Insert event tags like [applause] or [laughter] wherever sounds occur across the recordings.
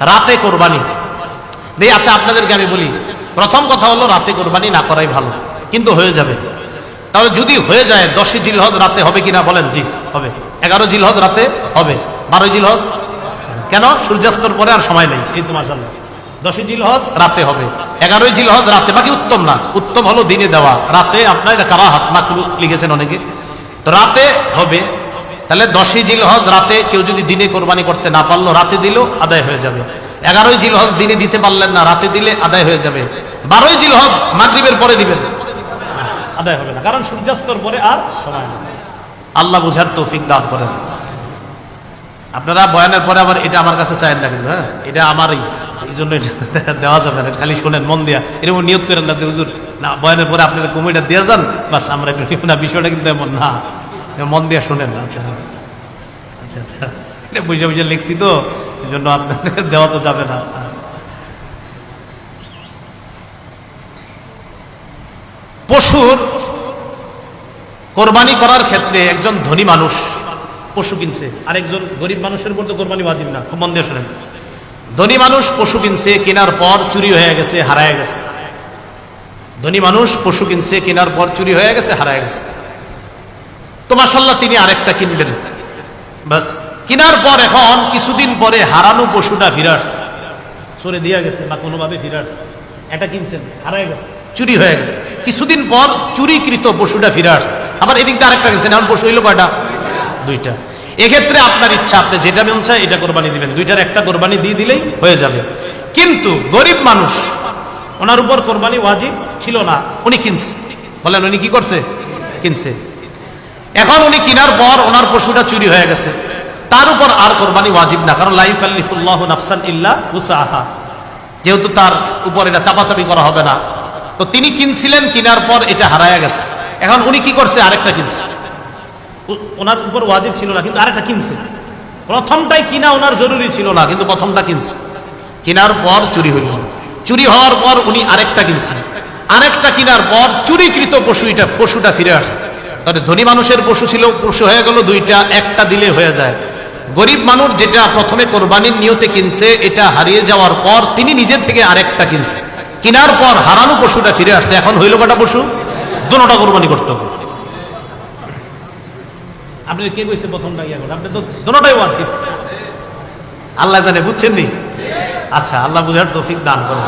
রাতে কোরবানি দেই আচ্ছা আপনাদেরকে আমি বলি, প্রথম কথা হলো রাতে কোরবানি না করাই ভালো, কিন্তু হয়ে যাবে। তাহলে যদি হয়ে যায়, দশই জিলহজ রাতে হবে কিনা বলেন? জি, হবে। এগারো জিলহজ রাতে হবে। বারোই জিলহজ? কেন? সূর্যাস্তর পরে আর সময় নেই। এই তো মাসাল্লাহ দশই জিলহজ রাতে হবে। এগারোই জিলহজ রাতে, বাকি উত্তম না। উত্তম হলো দিনে দেওয়া। রাতে আপনার কারা হাত মাকরু লিখেছেন অনেকে। তো রাতে হবে। তাহলে দশই জিলহজ রাতে কেউ যদি দিনে কোরবানি করতে না পারল রাতে দিলেও আদায় হয়ে যাবে। এগারোই জিলহজ দিনে দিতে পারলেন না রাতে দিলে আদায় হয়ে যাবে। বারোই জিলহজ মাগরিবের পরে দিবেন। আদায় হবে না কারণ সূর্যাস্তর পরে আর সময় নেই। আল্লাহ বুঝার তৌফিক দান করেন। আপনারা বয়ানের পরে আবার এটা আমার কাছে চায়েন না কিন্তু হ্যাঁ? এটা আমারই এই জন্য [laughs] দেওয়া যাবে না খালি শোনেন মন দিয়া। এরকম নিয়োগ করেন না যে হুজুর না বয়ানের পরে আপনারা কমিটা দিয়ে যান বাস আমরা একটু না বিষয়টা কিন্তু এমন না। মন দিয়া শোনেন আচ্ছা। আচ্ছা আচ্ছা। বুঝে বুঝে লিখছি তো, এই জন্য আপনাদের [laughs] দেওয়া তো যাবে না। পশুর কোরবানি করার ক্ষেত্রে একজন ধনী মানুষ পশু কিনছে আর একজন গরিব মানুষের উপর তো কোরবানি বাজিব না, খুব মন দিয়ে শোনেন। ধনী মানুষ পশু কিনছে, কেনার পর চুরি হয়ে গেছে, হারায় গেছে। ধনী মানুষ পশু কিনছে, কেনার পর চুরি হয়ে গেছে, হারায় গেছে। তো মাসাল্লাহ তিনি আরেকটা কিনবেন বাস, কেনার পর এখন কিছুদিন পরে হারানো পশুটা ফিরাস সরে দিয়া গেছে বা কোনোভাবে ফিরাস এটা কিনছেন, হারায় গেছে, চুরি হয়ে গেছে। কিছুদিন পর চুরিকৃত পশুটা ফিরাস আবার এদিক দিয়ে আরেকটা কিনছেন, এখন পশু হইল কয়টা? দুইটা। এক্ষেত্রে আপনার ইচ্ছা, আপনি যেটা মন চায় এটা কোরবানি দিবেন। দুইটার একটা কোরবানি দিয়ে দিলেই হয়ে যাবে। কিন্তু গরিব মানুষ, ওনার উপর কোরবানি ওয়াজিব ছিল না। উনি কিনছে। বলেন, উনি কি করছে? কিনছে। এখন উনি কিনার পর ওনার পশুটা চুরি হয়ে গেছে। তার উপর আর কোরবানি ওয়াজিব না, কারণ লাইফ আল্লিফুল্লাহ নাফসান ইল্লা উসাহা যেহেতু তার উপর এটা চাপাচাপি করা হবে না। তো তিনি কিনছিলেন, কিনার পর এটা হারায় গেছে। এখন উনি কি করছে? আরেকটা কিনছে। ওনার উপর ওয়াজিব ছিল না, কিন্তু আরেকটা কিনছে। প্রথমটাই কিনা ওনার জরুরি ছিল না, কিন্তু প্রথমটা কিনছে। কেনার পর চুরি হইল। চুরি হওয়ার পর উনি আরেকটা কিনছেন। আরেকটা কেনার পর চুরিকৃত পশু এটা পশুটা ফিরে আসছে। তাহলে ধনী মানুষের পশু ছিল পশু হয়ে গেল দুইটা একটা দিলে হয়ে যায়। গরিব মানুষ যেটা প্রথমে কোরবানির নিয়তে কিনছে এটা হারিয়ে যাওয়ার পর তিনি নিজে থেকে আরেকটা কিনছে। কেনার পর হারানো পশুটা ফিরে আসছে এখন হইল কটা পশু? দুটা কোরবানি করতে হবে। আপনি কে কইছে প্রথমটা ইয়া করে আপনি তো দুটাই ওয়াজিব আল্লাহ জানে বুঝছেন নি? আচ্ছা আল্লাহ বুঝার তৌফিক দান করো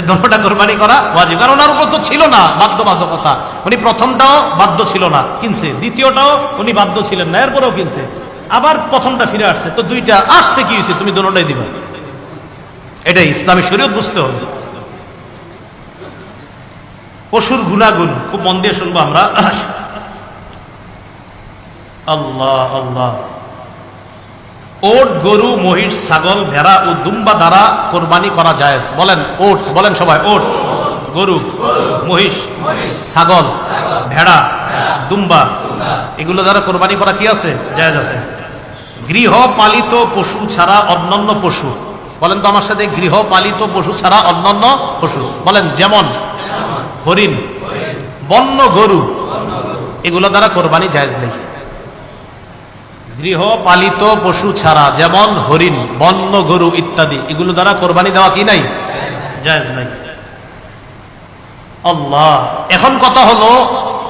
দোনোটা কোরবানি করা ওয়াজিব। কারণ ওনার উপর তো ছিল না বাধ্য বাধ্যকতা উনি প্রথমটাও বাধ্য ছিল না, কিনছে। দ্বিতীয়টাও উনি বাধ্য ছিলেন না, এরপরেও কিনছে। আবার প্রথমটা ফিরে আসছে। তো দুইটা আসছে কি হয়েছে? তুমি দোনোটাই দিবা। এটাই ইসলামী শরীয়ত, বুঝতে হবে। পশুর গুণাগুণ, খুব মন দিয়ে শুনব আমরা। আল্লাহ আল্লাহ। ওট, গরু, মহিষ, ছাগল, ভেড়া ও দুম্বা দ্বারা কোরবানি করা যায় বলেন, ওট, বলেন সবাই, ওট, গরু, মহিষ, ছাগল, ভেড়া, দুম্বা, এগুলো দ্বারা কোরবানি করা কি আছে? জায়জ আছে। গৃহপালিত পশু ছাড়া অন্যান্য পশু। বলেন তো আমার সাথে, গৃহপালিত পশু ছাড়া অন্যান্য পশু। বলেন, যেমন হরিণ, বন্য গরু, এগুলো দ্বারা কোরবানি জায়েজ নেই। গৃহপালিত পশু ছাড়া, যেমন হরিণ, বন্য গরু ইত্যাদি, এগুলো দ্বারা কোরবানি দেওয়া কি নাই? জায়েজ নাই। আল্লাহ, এখন কথা হলো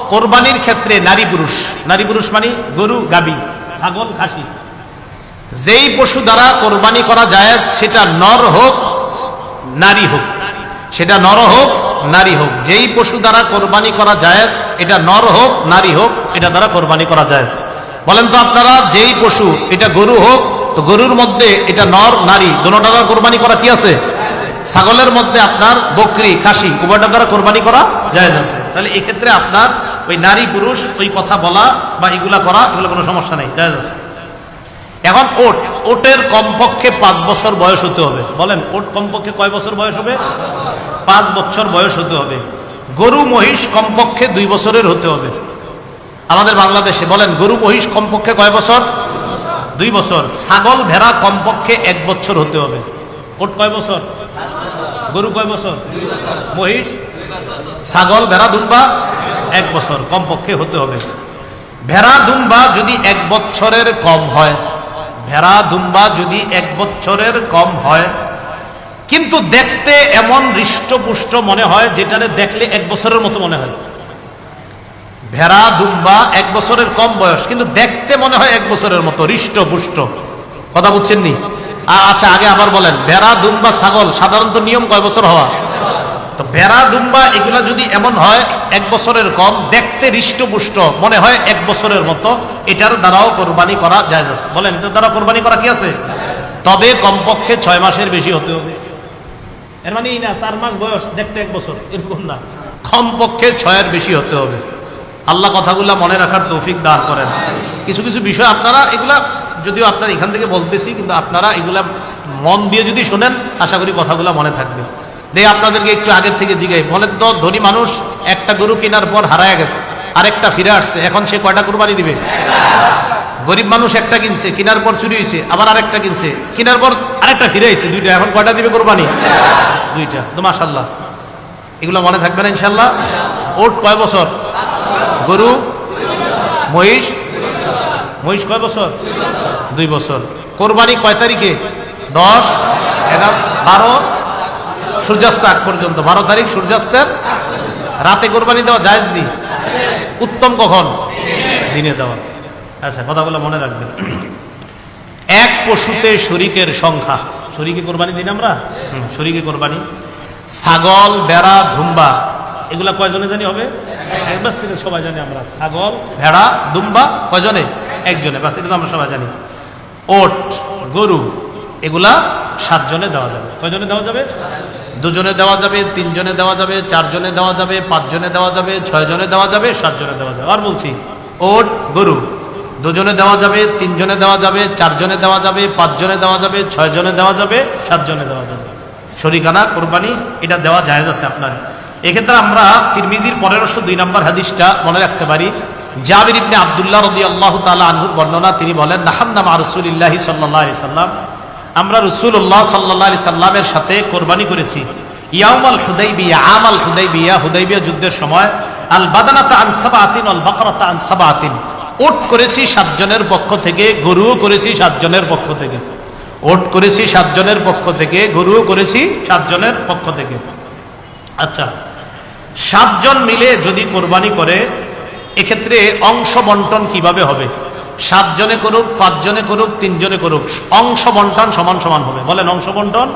কোরবানির ক্ষেত্রে নারী পুরুষ। নারী পুরুষ মানে গরু, গাবি, ছাগল, খাসি। যেই পশু দ্বারা কোরবানি করা জায়েজ, সেটা নর হোক, নারী হোক। সেটা নর হোক, নারী হোক। যেই পশু দ্বারা কোরবানি করা জায়েজ, এটা নর হোক, নারী হোক, এটা দ্বারা কোরবানি করা জায়েজ। বলেন তো আপনারা, যেই পশু, এটা গরু হোক, তো গরুর মধ্যে এটা নর, নারী দোনোটা দ্বারা কোরবানি করা কি আছে? ছাগলের মধ্যে আপনার বকরি, খাসি, উভয়টা দ্বারা কোরবানি করা জায়েজ আছে। তাহলে এক্ষেত্রে আপনার ওই নারী, পুরুষ, ওই কথা বলা বা এগুলা করা, এগুলো কোনো সমস্যা নেই, জায়েজ আছে। এখন ওট, ওটের কমপক্ষে পাঁচ বছর বয়স হতে হবে। বলেন, ওট কমপক্ষে কয় বছর বয়স হবে? পাঁচ বছর বয়স হতে হবে। গরু, মহিষ কমপক্ষে দুই বছরের হতে হবে। আমাদের বাংলাদেশে বলেন, গরু মহিষ কমপক্ষে কয় বছর? দুই বছর। ছাগল ভেড়া কমপক্ষে এক বছর হতে হবে। ওট কয় বছর? গরু কয় বছর? মহিষ? ছাগল ভেড়া দুম্বা এক বছর কমপক্ষে হতে হবে। ভেড়া দুম্বা যদি এক বছরের কম হয়, ভেড়া দুম্বা যদি এক বছরের কম হয়, কিন্তু দেখতে এমন হৃষ্টপুষ্ট মনে হয় যেটারে দেখলে এক বছরের মতো মনে হয়। ভেড়া, দুম্বা, এক বছরের কম বয়স, কিন্তু দেখতে মনে হয় এক বছরের মতো, হৃষ্ট পুষ্ট। কথা বুঝছেন নি? আ- আচ্ছা আগে আবার বলেন, ভেড়া, দুম্বা, ছাগল, সাধারণত নিয়ম কয় বছর হওয়া? তো ভেড়া, দুম্বা, এগুলা যদি এমন হয়, এক বছরের কম, দেখতে হৃষ্টপুষ্ট মনে হয় এক বছরের মতো, এটার দ্বারাও কোরবানি করা যায় বলেন, এটার দ্বারা কোরবানি করা কি আছে? তবে কমপক্ষে ছয় মাসের বেশি হতে হবে। এর মানে চার মাস বয়স, দেখতে এক বছর, এরকম না। কমপক্ষে ছয়ের বেশি হতে হবে। আল্লাহ কথাগুলা মনে রাখার তৌফিক দান করেন। কিছু কিছু বিষয় আপনারা এগুলা, যদিও আপনারা এখান থেকে বলতেছি, কিন্তু আপনারা এগুলা মন দিয়ে যদি শোনেন, আশা করি কথাগুলা মনে থাকবে। দে, আপনাদেরকে একটু আগের থেকে জিগাই। বলেন তো, ধনী মানুষ একটা গরু কেনার পর হারায় গেছে, আরেকটা ফিরে আসছে, এখন সে কয়টা কোরবানি দিবে? গরিব মানুষ একটা কিনছে, কেনার পর চুরি হয়েছে আবার আরেকটা কিনছে, কেনার পর আরেকটা ফিরে আইছে, দুইটা, এখন কয়টা দিবে কোরবানি? দুইটা, তো মাশাল্লাহ এগুলো মনে থাকবে না ইনশাল্লাহ ওট কয় বছর? গরু, মহিষ মহিষ কয় বছর? দুই বছর। কোরবানি কয় তারিখে? দশ, এগারো, বারো। সূর্যাস্ত আগ পর্যন্ত। বারো তারিখ সূর্যাস্তের রাতে কোরবানি দেওয়া জায়জ দি? উত্তম কখন? দিনে দেওয়া। আচ্ছা কথাগুলো মনে রাখবেন। এক পশুতে শরিকের সংখ্যা। শরিকে কোরবানি দিন আমরা? শরিকে কোরবানি। ছাগল, বেড়া, ধুম্বা এগুলা কয়জনে জানি হবে একবার সেটা সবাই জানি আমরা ছাগল ভেড়া দুম্বা কয়জনে একজনে বাস এটা তো আমরা সবাই জানি ওট গরু এগুলা সাতজনে দেওয়া যাবে কয়জনে দেওয়া যাবে দুজনে দেওয়া যাবে তিনজনে দেওয়া যাবে চারজনে দেওয়া যাবে পাঁচজনে দেওয়া যাবে ছয়জনে দেওয়া যাবে সাতজনে দেওয়া যাবে আর বলছি ওট গরু দুজনে দেওয়া যাবে তিনজনে দেওয়া যাবে চারজনে দেওয়া যাবে পাঁচজনে দেওয়া যাবে ছয়জনে দেওয়া যাবে সাতজনে দেওয়া যাবে শরিকানা কোরবানি এটা দেওয়া জায়েজ আছে আপনার এক্ষেত্রে আমরা তিরমিজির পনেরোশো দুই নম্বর হাদিসটা মনে রাখতে পারি। জাবির ইবনে আবদুল্লাহ রদি আল্লাহ তালা আনহুর বর্ণনা, তিনি বলেন নাহান্নামা রসুলিল্লাহি সাল্লাহ আলি সাল্লাম, আমরা রসুল্লাহ সাল্লাহ আলি সাল্লামের সাথে কোরবানি করেছি। ইয়াউমাল হুদাইবিয়া, আমাল হুদাইবিয়া হুদাইবিয়া যুদ্ধের সময়, আল বাদানাতা আনসাবা আতিন অল বাকরাতা আনসাবা আতিন ওট করেছি সাতজনের পক্ষ থেকে, গরুও করেছি সাতজনের পক্ষ থেকে। ওট করেছি সাতজনের পক্ষ থেকে, গরুও করেছি সাতজনের পক্ষ থেকে। আচ্ছা সাতজন মিলে যদি কোরবানি করে, এক্ষেত্রে অংশ বন্টন কীভাবে হবে? সাতজনে করুক, পাঁচজনে করুক, তিনজনে করুক, অংশ বন্টন সমান সমান হবে। বলেন অংশ বন্টন?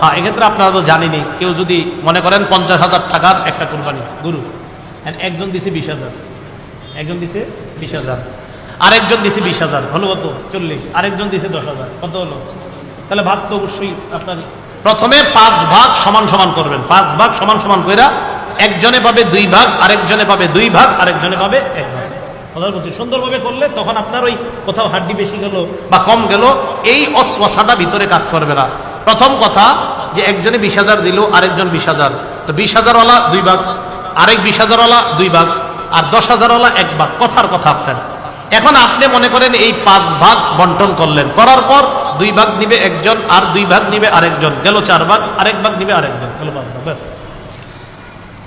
হ্যাঁ এক্ষেত্রে আপনারা তো জানেনি কেউ যদি মনে করেন পঞ্চাশ হাজার টাকার একটা কোরবানি, গুরু। একজন দিছে বিশ হাজার। একজন দিছে বিশ হাজার। আরেকজন দিছে বিশ হাজার। হলো কত? চল্লিশ। আরেকজন দিছে দশ হাজার। কত হলো? তাহলে ভাগ তো অবশ্যই আপনার প্রথমে পাঁচ ভাগ সমান সমান করবেন। পাঁচ ভাগ সমান সমান কইরা একজনে পাবে দুই ভাগ আরেকজনে পাবে দুই ভাগ আরেকজনে পাবে এক ভাগ। কথার বলছি সুন্দরভাবে করলে তখন আপনার ওই কোথাও হাড্ডি বেশি গেল বা কম গেল এই অশ্বাসাটা ভিতরে কাজ করবে না। প্রথম কথা যে একজনে বিশ হাজার দিল আরেকজন বিশ হাজার। তো বিশ হাজারওয়ালা দুই ভাগ আরেক বিশ হাজারওয়ালা দুই ভাগ আর দশ হাজারওয়ালা এক ভাগ। কথার কথা আপনার। এখন আপনি মনে করেন এই পাঁচ ভাগ বন্টন করলেন। করার পর দুই ভাগ নিবে একজন আর দুই ভাগ নিবে আরেকজন। গেল চার ভাগ আরেক ভাগ নিবে আরেকজন। গেল পাঁচ ভাগ ব্যাস।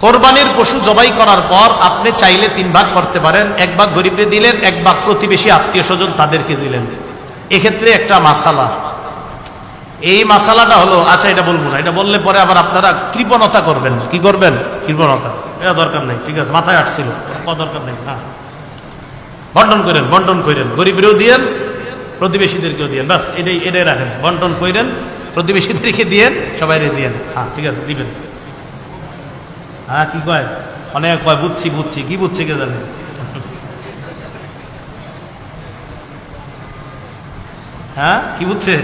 কোরবানির পশু জবাই করার পর আপনি চাইলে তিন ভাগ করতে পারেন, এক ভাগ গরিবরে দিলেন, এক ভাগ প্রতিবেশী আত্মীয় স্বজন তাদেরকে দিলেন। এক্ষেত্রে একটা মাসালা। এই মাসালাটা হলো আচ্ছা এটা বলব না, এটা বললে পরে আবার আপনারা কৃপণতা করবেন কি করবেন? কৃপণতা। এটা দরকার নেই, ঠিক আছে, মাথায় আসছিল। দরকার নেই হ্যাঁ বন্টন করেন বন্টন করেন। গরিবেরও দিয়েন, প্রতিবেশীদেরকেও দিয়েন। বাস এটাই এটাই রাখেন। বন্টন করেন প্রতিবেশীদেরকে দিয়েন সবাই দিয়েন। হ্যাঁ ঠিক আছে, দিবেন। হ্যাঁ কি কয়? অনেক কয়, বুঝছি বুঝছি। কি বুঝছে কে জানে? হ্যাঁ কি বুঝছে?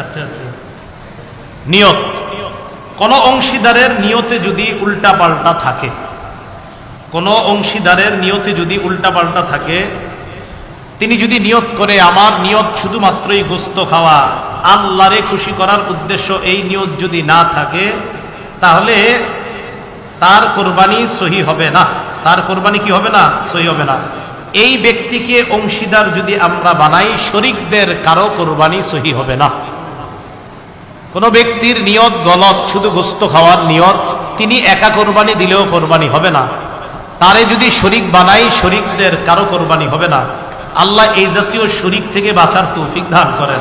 আচ্ছা আচ্ছা। নিয়ত। কোন অংশীদারের নিয়তে যদি উল্টা পাল্টা থাকে, কোন অংশীদারের নিয়তে যদি উল্টা পাল্টা থাকে, তিনি যদি নিয়ত করে, আমার নিয়ত শুধুমাত্রই গোস্ত খাওয়া, আল্লাহরে খুশি করার উদ্দেশ্য এই নিয়ত যদি না থাকে তাহলে তার কোরবানি সহি হবে না। তার কোরবানি কি হবে না? সহি হবে না। এই ব্যক্তিকে অংশীদার যদি আমরা বানাই, শরিকদের কারও কোরবানি সহি হবে না। কোন ব্যক্তির নিয়ত গলত, শুধু গোস্ত খাওয়ার নিয়ত, তিনি একা কোরবানি দিলেও কোরবানি হবে না। তারে যদি শরিক বানাই, শরিকদের কারও কোরবানি হবে না। আল্লাহ এই জাতীয় শরিক থেকে বাঁচার তৌফিক দান করেন।